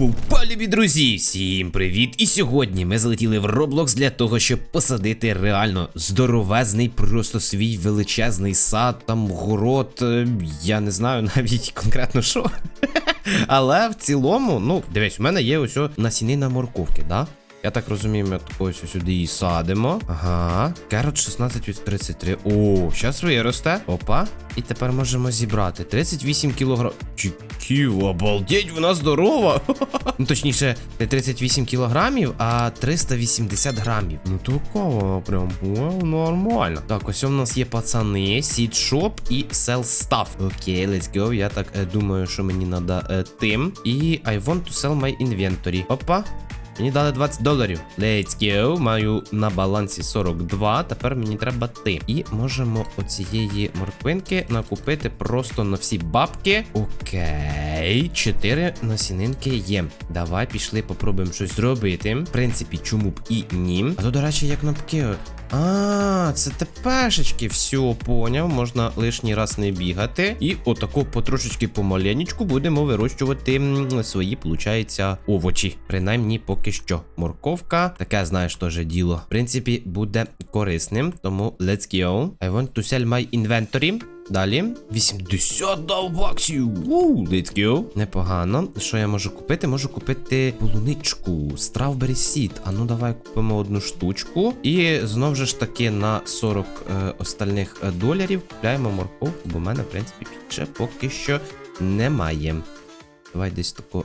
Опа, друзі! Всім привіт! І сьогодні ми залетіли в Roblox для того, щоб посадити реально здоровезний, просто свій величезний сад, там город. е, Я не знаю навіть конкретно що. Але в цілому, ну, дивись, у мене є ось насінина морковки, да? Я так розумію, ми ось сюди її садимо. Ага. Керот 16 від 33. О, зараз виросте. Опа. І тепер можемо зібрати 38 кілограм. Чіків, обалдеть, вона здорова. ну, точніше, не 38 кілограмів, а 380 грамів. Ну такого прям вау, нормально. Так, ось у нас є пацани, Shop і Stuff. Окей, let's go. Я так е, думаю, що мені треба тим. І I want to sell my inventory. Опа. Мені дали 20 доларів. Let's go. Маю на балансі 42. Тепер мені треба ти. І можемо оцієї морквинки накупити просто на всі бабки. Окей, 4 насінинки є. Давай пішли, попробуємо щось зробити. В принципі, чому б і ні. А то, до речі, як кнопки. А, це тепешечки. Все, поняв. Можна лишній раз не бігати. І отако потрошечки помаленечку будемо вирощувати свої, получається, овочі. Принаймні, поки що. Морковка, таке, знаєш, теж діло. В принципі, буде корисним. Тому let's go. I want to sell my inventory. Далі 80 долбаксів. let's go. Непогано. Що я можу купити? Можу купити полуничку, Strawberry Seed. А ну давай купимо одну штучку. І знову ж таки на 40 е, остальних е, доларів купляємо морковку, бо в мене, в принципі, ще поки що немає. Давай десь тако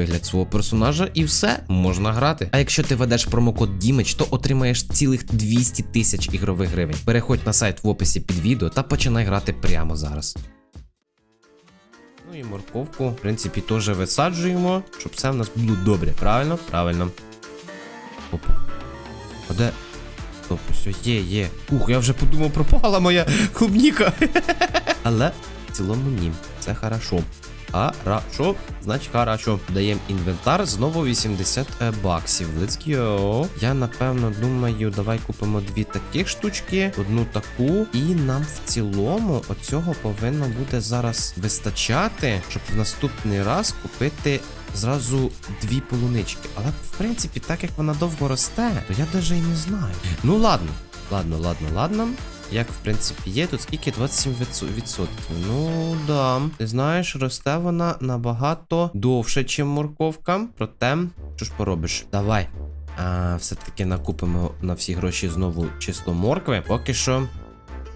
свого персонажа і все можна грати. А якщо ти ведеш промокод Дімич, то отримаєш цілих 200 тисяч ігрових гривень. Переходь на сайт в описі під відео та починай грати прямо зараз. Ну і морковку, в принципі, теж висаджуємо, щоб все в нас було добре. Правильно? Правильно. Опа. А де? Стоп, все, є, є. Ух, я вже подумав, пропала моя клубніка. Але в цілому ні. Це хорошо. Хорошо, значить хорошо. Даємо інвентар, знову 80 е, баксів. Let's go. Я напевно думаю, давай купимо дві таких штучки, одну таку. І нам в цілому оцього повинно буде зараз вистачати, щоб в наступний раз купити зразу дві полунички. Але в принципі, так як вона довго росте, то я навіть і не знаю. Ну ладно, ладно, ладно, ладно. Як в принципі є, тут скільки 27%. Ну да. Ти знаєш, росте вона набагато довше, ніж морковка. Проте, що ж поробиш? Давай. А, Все-таки накупимо на всі гроші знову чисто моркви. Поки що.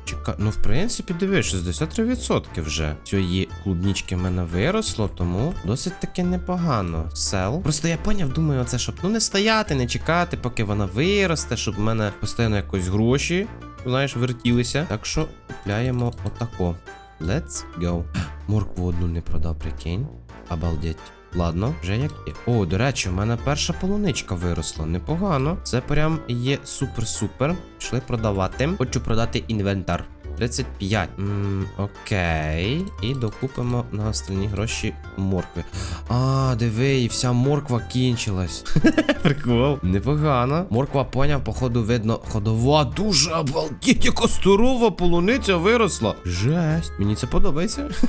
Чека... Ну, в принципі, дивись, 63% вже цієї клубнічки в мене виросло, тому досить таки непогано. Сел. Просто я поняв, думаю, оце, щоб ну не стояти, не чекати, поки вона виросте, щоб в мене постійно якось гроші, знаєш, вертілися. Так що купляємо отако. Let's go. Моркву одну не продав, прикинь. Обалдеть. Ладно, вже як є. О, до речі, в мене перша полуничка виросла. Непогано. Це прям є супер-супер. Пішли продавати. Хочу продати інвентар. 35. М, окей. І докупимо на остальні гроші моркви. А, диви, і вся морква кінчилась. Прикол. Непогано. Морква поняв, походу, видно, ходова дуже обалдіть, яка здорова полуниця виросла. Жесть. Мені це подобається.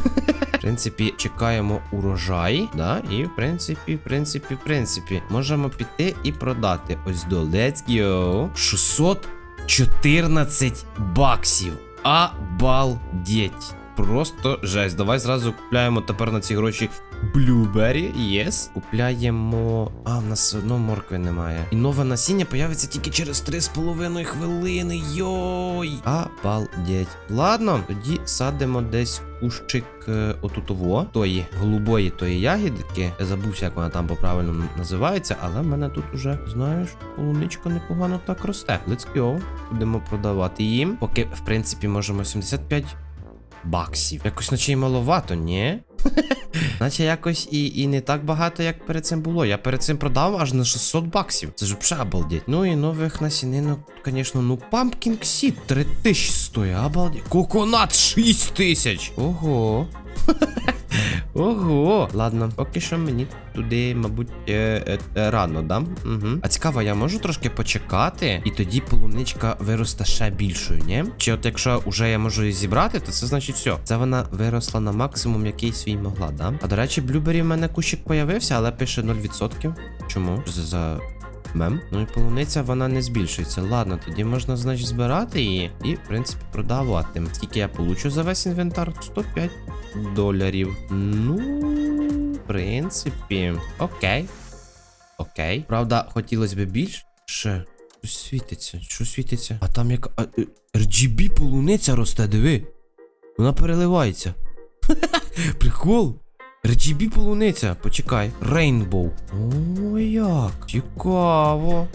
В принципі, чекаємо урожай, да, і в принципі, в принципі, в принципі, можемо піти і продати. Ось до Let's go. 614 баксів. Обалдеть. Просто жесть. Давай зразу купляємо тепер на ці гроші Блюбері, єс. Купляємо. А, в нас все одно моркви немає. І нове насіння появиться тільки через 3,5 хвилини. Йой. Обалдеть. Ладно, тоді садимо десь кущик е, отутово, тої голубої тої ягідки. Я забувся, як вона там по-правильному називається, але в мене тут уже, знаєш, полуничка непогано так росте. Let's go. Будемо продавати їм. Поки, в принципі, можемо 75 баксів. Якось наче й маловато, ні? Наче якось і, і не так багато, як перед цим було. Я перед цим продав аж на 600 баксів. Це ж взагалі обалдеть. Ну і нових насінинок, звісно, ну Pumpkin Seed 3000 стоїть, обалдеть. Коконат 6000. Ого. Ого. Ладно, поки що мені туди, мабуть, е, е, е, рано, дам. Угу. А цікаво, я можу трошки почекати, і тоді полуничка виросте ще більшою, ні? Чи от якщо вже я можу її зібрати, то це значить все. Це вона виросла на максимум, який свій могла, да? А до речі, блюбері в мене кущик появився, але пише 0%. Чому? За мем? Ну і полуниця вона не збільшується. Ладно, тоді можна, значить, збирати її і, в принципі, продавати. Скільки я получу за весь інвентар? 105 доларів. Ну, в принципі, окей. Окей. Правда, хотілося б більше. Що світиться? Що світиться? А там як. А, е, RGB полуниця росте, диви. Вона переливається. Прикол. RGB полуниця, почекай. Рейнбоу. О, як. Цікаво.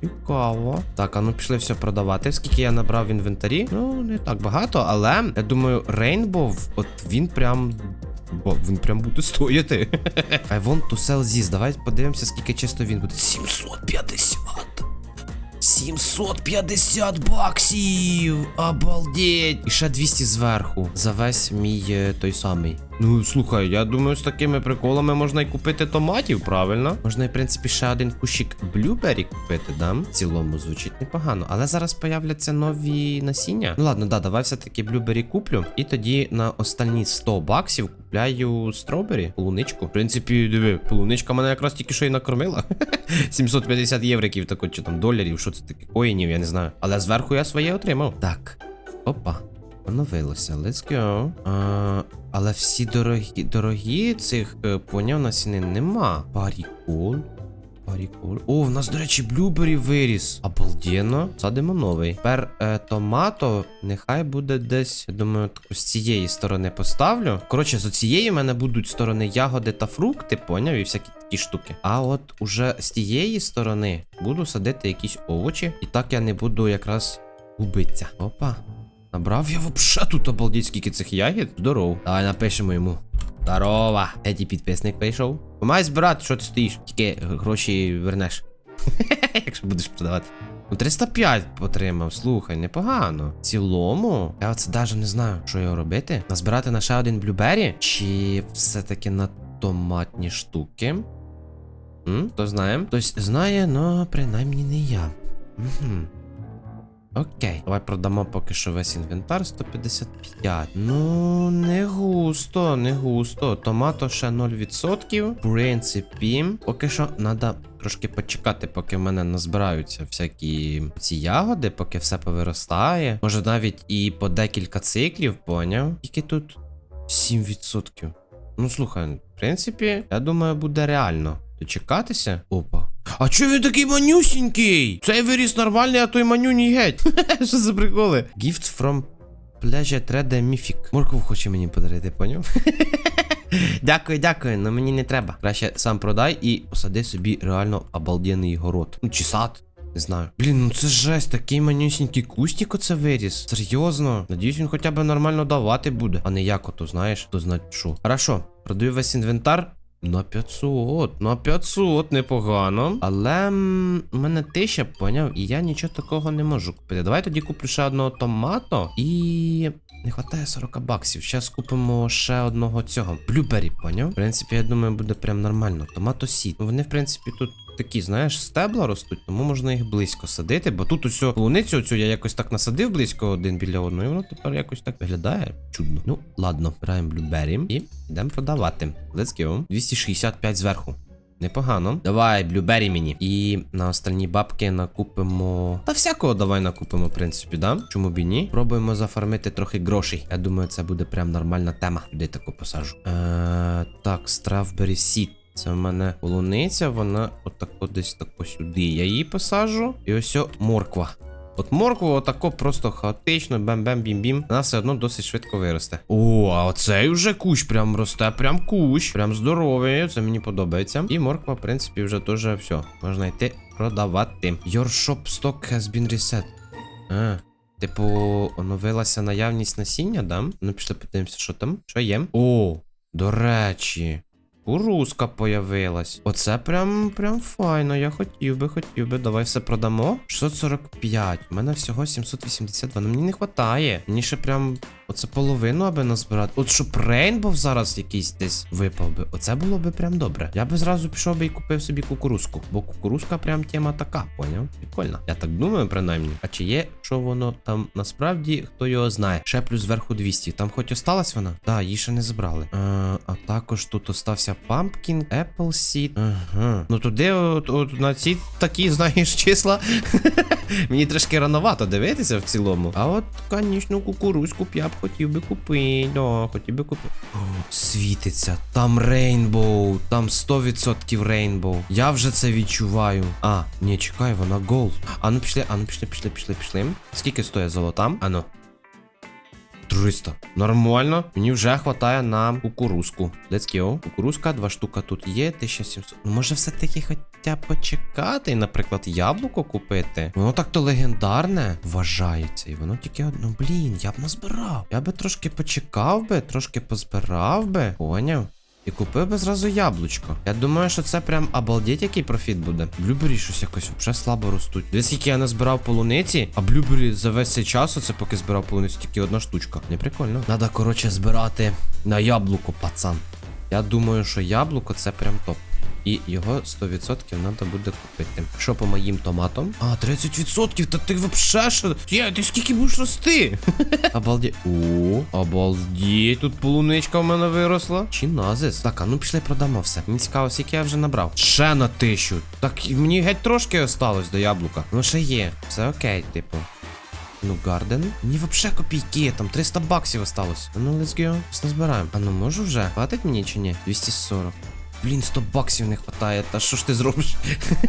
Цікаво. Так, а ну пішли все продавати. Скільки я набрав в інвентарі? Ну, не так багато, але я думаю, Rainbow, от він прям. Бо він прям буде стояти. I want to sell this. Давай подивимося, скільки чисто він буде. 750. 750 баксів! Обалдеть! І ще 200 зверху. За весь мій е, той самий. Ну, слухай, я думаю, з такими приколами можна й купити томатів, правильно? Можна, і, в принципі, ще один кущик блюбері купити, да? В цілому звучить непогано. Але зараз появляться нові насіння. Ну ладно, да, давай все-таки блюбері куплю. І тоді на останні 100 баксів купляю стробері, полуничку. В принципі, диви, полуничка мене якраз тільки що й накормила. 750 євриків, так от чи там доларів, що це таке? Коїнів, я не знаю. Але зверху я своє отримав. Так. Опа. Оновилося, let's go. А, але всі дорогі, дорогі цих е, поняв насінин нема. Парікол. Парікол. О, в нас, до речі, блюбері виріс. Обалденно. Садимо новий. Тепер е, томато нехай буде десь. Я думаю, з цієї сторони поставлю. Коротше, з цієї в мене будуть сторони ягоди та фрукти, поняв, і всякі такі штуки. А от уже з тієї сторони буду садити якісь овочі. І так я не буду якраз губитися. Опа. Набрав я вообще тут обалдеть, скільки цих ягід. Здоров. Давай напишемо йому. Здорова. Еті підписник прийшов. Помай збирати, що ти стоїш. Тільки гроші вернеш. Якщо будеш продавати. Ну, 305 отримав, слухай, непогано. В цілому, я оце навіть не знаю, що його робити. Назбирати на ще один блюбері? Чи все-таки на томатні штуки? М? Хто знає? Хтось знає, но принаймні не я. Угу. Окей, давай продамо поки що весь інвентар 155. Ну, не густо, не густо. Томато ще 0%. В принципі, поки що треба трошки почекати, поки в мене назбираються всякі ці ягоди, поки все повиростає. Може навіть і по декілька циклів, поняв? Тільки тут 7%. Ну слухай, в принципі, я думаю, буде реально дочекатися. Опа. А чо він такий манюсінький? Цей виріс нормальний, а той манюній геть. Що за приколи? Gift from Pleasure 3D Mythic. Морков хоче мені подарити, поняв? дякую, дякую, але мені не треба. Краще сам продай і посади собі реально обалденний город. Ну, чи сад. Не знаю. Блін, ну це жесть, такий манюсінький кустик оце виріс. Серйозно. Надіюсь, він хоча б нормально давати буде. А не як ото, знаєш, то знать що. Хорошо, продаю весь інвентар. На 500, на 500, непогано. Але м, мене тисяча, поняв, і я нічого такого не можу купити. Давай тоді куплю ще одного томато і. Не вистачає 40 баксів. Зараз купимо ще одного цього. Блюбері, поняв? В принципі, я думаю, буде прям нормально. Томато сіт. Вони, в принципі, тут такі, знаєш, стебла ростуть, тому можна їх близько садити. Бо тут усю полуницю оцю я якось так насадив близько один біля одного, і воно тепер якось так виглядає. Чудно. Ну, ладно, граємо блюбері і йдемо продавати. Let's go. 265 зверху. Непогано. Давай, блюбері мені. І на останні бабки накупимо. Та всякого давай накупимо, в принципі, да? Чому б і ні? Пробуємо зафармити трохи грошей. Я думаю, це буде прям нормальна тема. Де таку посажу? Е, так, Strawberry Seed. Це в мене полуниця, вона отако десь тако сюди. Я її посажу. І ось морква. От моркву отако просто хаотично, бем-бем-бім-бім. Вона все одно досить швидко виросте. О, а оцей уже кущ прям росте, прям кущ. Прям здоровий. Це мені подобається. І морква, в принципі, вже теж все. Можна йти продавати. Your shop stock has been reset. А, Типу, оновилася наявність насіння, да? Ну, пішли подивимося, що там. Що є? О, до речі. Кукурузка появилась. Оце прям прям файно. Я хотів би, хотів би. Давай все продамо. 645. У мене всього 782. Ну мені не вистачає. Мені ще прям. Оце половину аби назбирати. От щоб Рейнбов зараз якийсь десь випав би. Оце було би прям добре. Я би зразу пішов би і купив собі кукурузку. Бо кукурузка прям тема така, поняв? Прикольно. Я так думаю, принаймні. А чи є, що воно там насправді, хто його знає? Ще плюс зверху 200. Там хоч осталась вона? Да, її ще не забрали. А, а також тут остався Pumpkin, Apple Seed. Ага. Ну туди, от, от на ці такі, знаєш, числа. Мені трошки рановато дивитися в цілому. А от, звісно, кукурузку б я б хотів би купити. Да, хотів би купити. Світиться. Там рейнбоу. Там 100% рейнбоу. Я вже це відчуваю. А, ні, чекай, вона голд. А ну пішли, а ну пішли, пішли, пішли, пішли. Скільки стоїть золота? А ну. 300. Нормально. Мені вже хватає на кукурузку. Let's go. Кукурузка, два штука тут є. 1700. Ну, може, все-таки хоча почекати, і, наприклад, яблуко купити. Воно так то легендарне вважається. І воно тільки одно. Блін, я б назбирав. Я би трошки почекав би, трошки позбирав би. Поняв? І купив би зразу яблучко. Я думаю, що це прям обалдеть, який профіт буде. Блюбері щось якось вже слабо ростуть. Дивись, скільки я назбирав полуниці, а блюбері за весь цей час, оце поки збирав полуницю, тільки одна штучка. Не прикольно. Надо, коротше, збирати на яблуко, пацан. Я думаю, що яблуко це прям топ. І його 100% треба буде купити. Що по моїм томатам? А, 30%, та ти вообще що? Є, ти скільки будеш рости? Обалдеть. О, обалдеть, тут полуничка в мене виросла. Чи назис? Так, а ну пішли продамо все. Мені цікаво, скільки я вже набрав. Ще на тисячу. Так мені геть трошки осталось до яблука. Ну ще є. Все окей, типу. Ну, Гарден. Мені вообще копійки, там 300 баксів осталось. Ну, let's go. Все збираємо. А ну можу вже? Хватить мені чи ні? 240. Блін, 100 баксів не вистачає. Та що ж ти зробиш?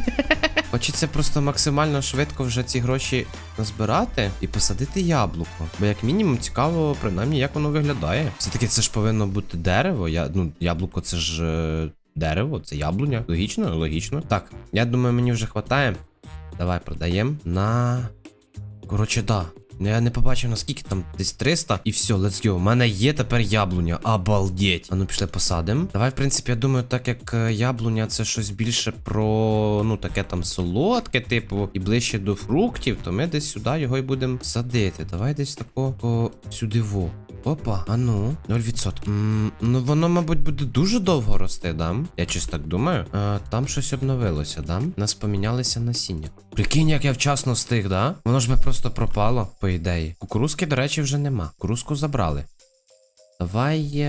Хочеться просто максимально швидко вже ці гроші назбирати і посадити яблуко. Бо як мінімум цікаво, принаймні, як воно виглядає. Все-таки це ж повинно бути дерево. Я, ну, яблуко це ж е, дерево, це яблуня. Логічно, логічно. Так, я думаю, мені вже вистачає. Давай продаємо на. Коротше, да. Ну я не побачив наскільки там десь 300 і все, let's go. У мене є тепер яблуня. Обалдеть. А ну пішли посадимо. Давай, в принципі, я думаю, так як е, яблуня це щось більше про ну таке там солодке, типу, і ближче до фруктів, то ми десь сюди його і будемо садити. Давай десь тако сюди во. Опа, а ну, 0%. М, ну воно, мабуть, буде дуже довго рости, да? Я чисто так думаю. А, там щось обновилося, да? Нас помінялися насіння. Прикинь, як я вчасно встиг, да? Воно ж би просто пропало, по ідеї. Кукурузки, до речі, вже нема. Кукурузку забрали. Давай.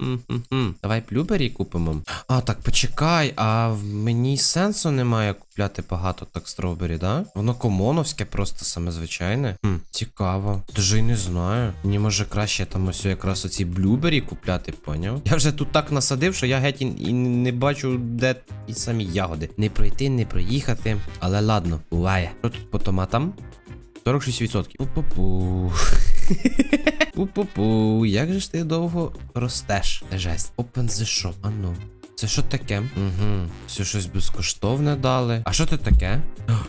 М-м-м. Давай плюбері купимо. А, так почекай, а в мені сенсу немає купляти багато так стробері, да? Воно комоновське, просто саме звичайне. Хм, цікаво. Даже й не знаю. Мені може краще там ось якраз оці блюбері купляти, поняв? Я вже тут так насадив, що я геть і, і не бачу, де і самі ягоди. Не пройти, не проїхати. Але ладно, буває. Що тут по томатам? 46%. Пу-пу-пу. Пу-пу-пу. Як же ж ти довго ростеш? Жесть. Open the shop. А ну. Це що таке? Угу. Все щось безкоштовне дали. А що це таке?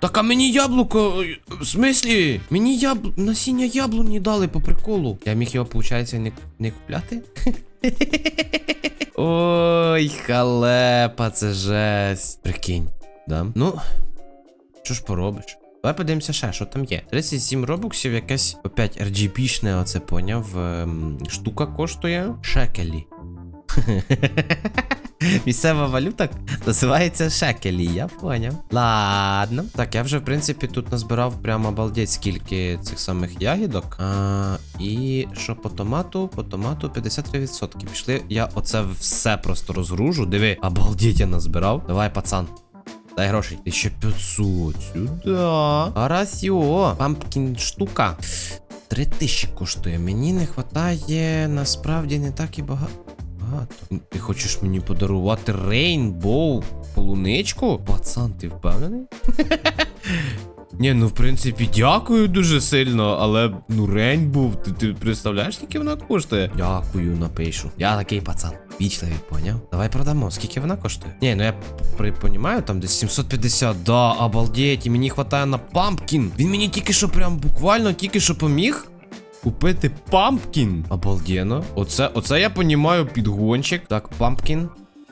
Так, а мені яблуко. В смислі? Мені ябл... насіння яблуні дали по приколу. Я міг його, виходить, не, не купляти? Ой, халепа, це жесть. Прикинь. Да? Ну, що ж поробиш? Давай подивимося ще, що там є. 37 робоксів, якесь опять RGB-шне, оце поняв. ем, штука коштує шекелі. Місцева валюта називається шекелі, я поняв. Ладно. Так, я вже, в принципі, тут назбирав прямо обалдеть скільки цих самих ягідок. А, і що по томату? По томату 53%. Пішли, я оце все просто розгружу. Диви, обалдеть я назбирав. Давай, пацан. Дай грошей. 1500. Сюда. Арасіо. Пампкін штука. 3000 коштує. Мені не вистачає насправді не так і багато. Багато. Ти хочеш мені подарувати рейнбоу полуничку? Пацан, ти впевнений? Ні, ну в принципі, дякую дуже сильно, але ну рень був. Ти, ти представляєш, скільки вона коштує? Дякую, напишу. Я такий пацан. Вічливий, поняв? Давай продамо. Скільки вона коштує? Ні, ну я при понімаю, там десь 750. Да, обалдеть, і мені хватає на пампкін. Він мені тільки що прям буквально тільки що поміг. Купити пампкін. Обалденно. Оце, оце я понімаю підгончик. Так, пампкін.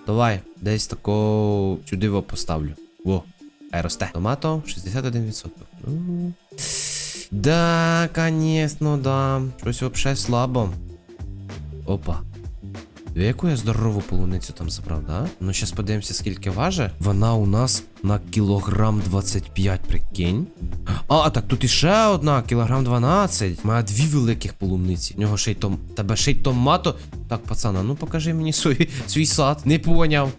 Давай, десь тако сюди поставлю. Во. Росте. Томато 61%. Ну. Да, конечно, да. Щось вообще слабо. Опа. Яку я здорову полуницю там забрав, да? Ну, зараз подивимося, скільки важить. Вона у нас на кілограм 25, прикинь. А, так тут іще одна, кілограм 12. Має дві великих полуниці. В нього ще й том. Тебе ще й томато. Так, пацана, ну покажи мені свій, свій сад. Не поняв.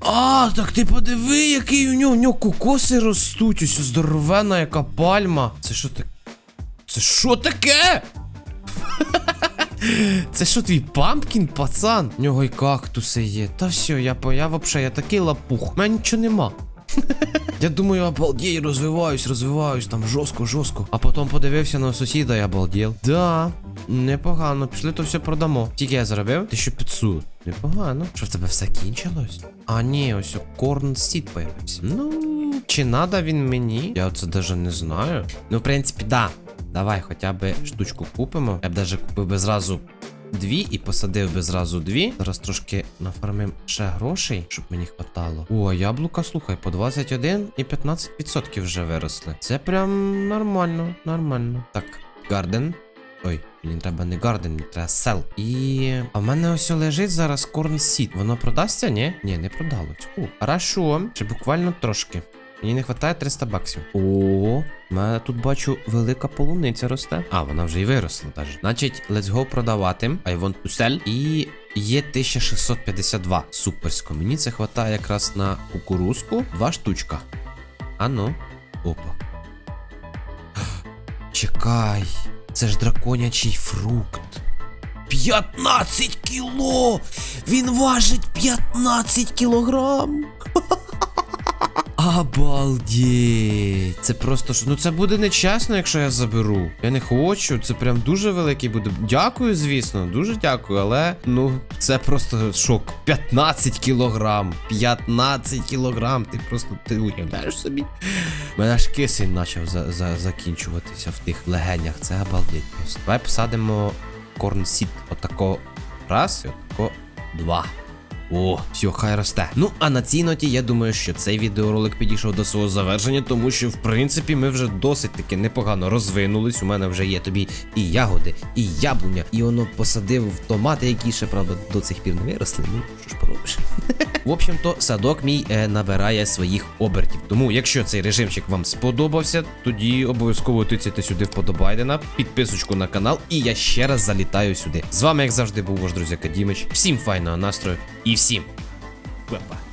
А, так ти подиви, який у нього, у нього кокоси ростуть, ось здоровена яка пальма. Це що таке? Це що таке? Це що твій пампкін, пацан? У нього й кактуси є. Та все, я я взагалі, я такий лапух. У мене нічого нема. Я думаю, обалдєй, розвиваюсь, розвиваюсь там жорстко, жорстко. А потім подивився на сусіда і обалдів. Да, непогано. Пішли то все продамо. Тільки я заробив 1500. Непогано. Що в тебе все кінчилось? А ні, ось корн сіт появився. Ну, чи надо він мені? Я оце даже не знаю. Ну, в принципі, да. Давай хоча б штучку купимо. Я б даже купив би зразу дві і посадив би зразу дві. Зараз трошки нафармим ще грошей, щоб мені хватало. О, яблука, слухай, по 21 і 15% вже виросли. Це прям нормально, нормально. Так, гарден. Ой, мені треба не гарден, мені треба сел. І. А в мене ось лежить зараз корн сіт. Воно продасться, ні? Ні, не продалось. О, хорошо. Ще буквально трошки. Мені не вистачає 300 баксів. О, в мене тут бачу велика полуниця росте. А, вона вже й виросла даже. Значить, let's go продавати. I want to sell. І є 1652. Суперсько. Мені це вистачає якраз на кукурузку. Два штучка. А ну. Опа. Чекай. Це ж драконячий фрукт. 15 кіло! Він важить 15 кілограм! Обалдеть! Це просто що. Ну це буде нечесно, якщо я заберу. Я не хочу. Це прям дуже великий буде. Дякую, звісно, дуже дякую, але ну це просто шок. 15 кілограм. 15 кілограм. Ти просто ти уявляєш собі. Мене аж кисень почав за, за, закінчуватися в тих легенях. Це обалдеть просто. Давай посадимо корнсіт. Отако раз і отако два. О, все, хай росте. Ну, а на цій ноті я думаю, що цей відеоролик підійшов до свого завершення, тому що, в принципі, ми вже досить таки непогано розвинулись. У мене вже є тобі і ягоди, і яблуня, і воно посадив в томати, які ще, правда, до цих пір не виросли. Ну, що ж поробиш. В общем-то, садок мій е, набирає своїх обертів. Тому, якщо цей режимчик вам сподобався, тоді обов'язково тицяйте сюди вподобайдена, підписочку на канал, і я ще раз залітаю сюди. З вами, як завжди, був ваш друзі Кадімич. Всім файного настрою і всім па-па.